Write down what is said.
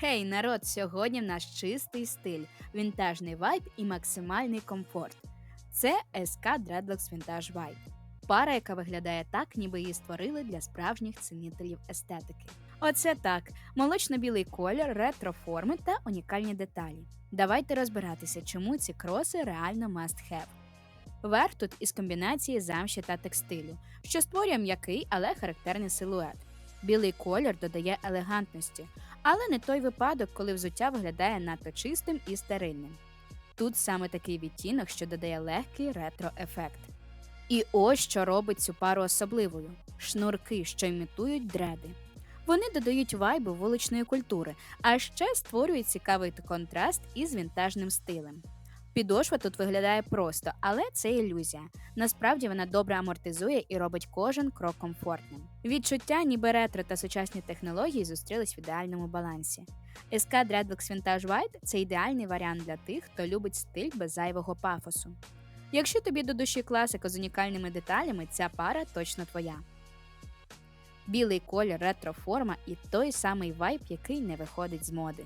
Хей, народ! Сьогодні в нас чистий стиль, вінтажний вайб і максимальний комфорт. Це SK Dreadlocks Vintage Vibe. Пара, яка виглядає так, ніби її створили для справжніх цінителів естетики. Оце так: молочно-білий колір, ретро форми та унікальні деталі. Давайте розбиратися, чому ці кроси реально must have. Верх тут із комбінації замші та текстилю, що створює м'який, але характерний силует. Білий колір додає елегантності, але не той випадок, коли взуття виглядає надто чистим і стерильним. Тут саме такий відтінок, що додає легкий ретро-ефект. І ось що робить цю пару особливою: шнурки, що імітують дреди. Вони додають вайбу вуличної культури, а ще створюють цікавий контраст із вінтажним стилем. Підошва тут виглядає просто, але це ілюзія. Насправді вона добре амортизує і робить кожен крок комфортним. Відчуття, ніби ретро та сучасні технології зустрілись в ідеальному балансі. SK Dreadlocks Vintage White – це ідеальний варіант для тих, хто любить стиль без зайвого пафосу. Якщо тобі до душі класика з унікальними деталями, ця пара точно твоя. Білий колір, ретро форма і той самий вайб, який не виходить з моди.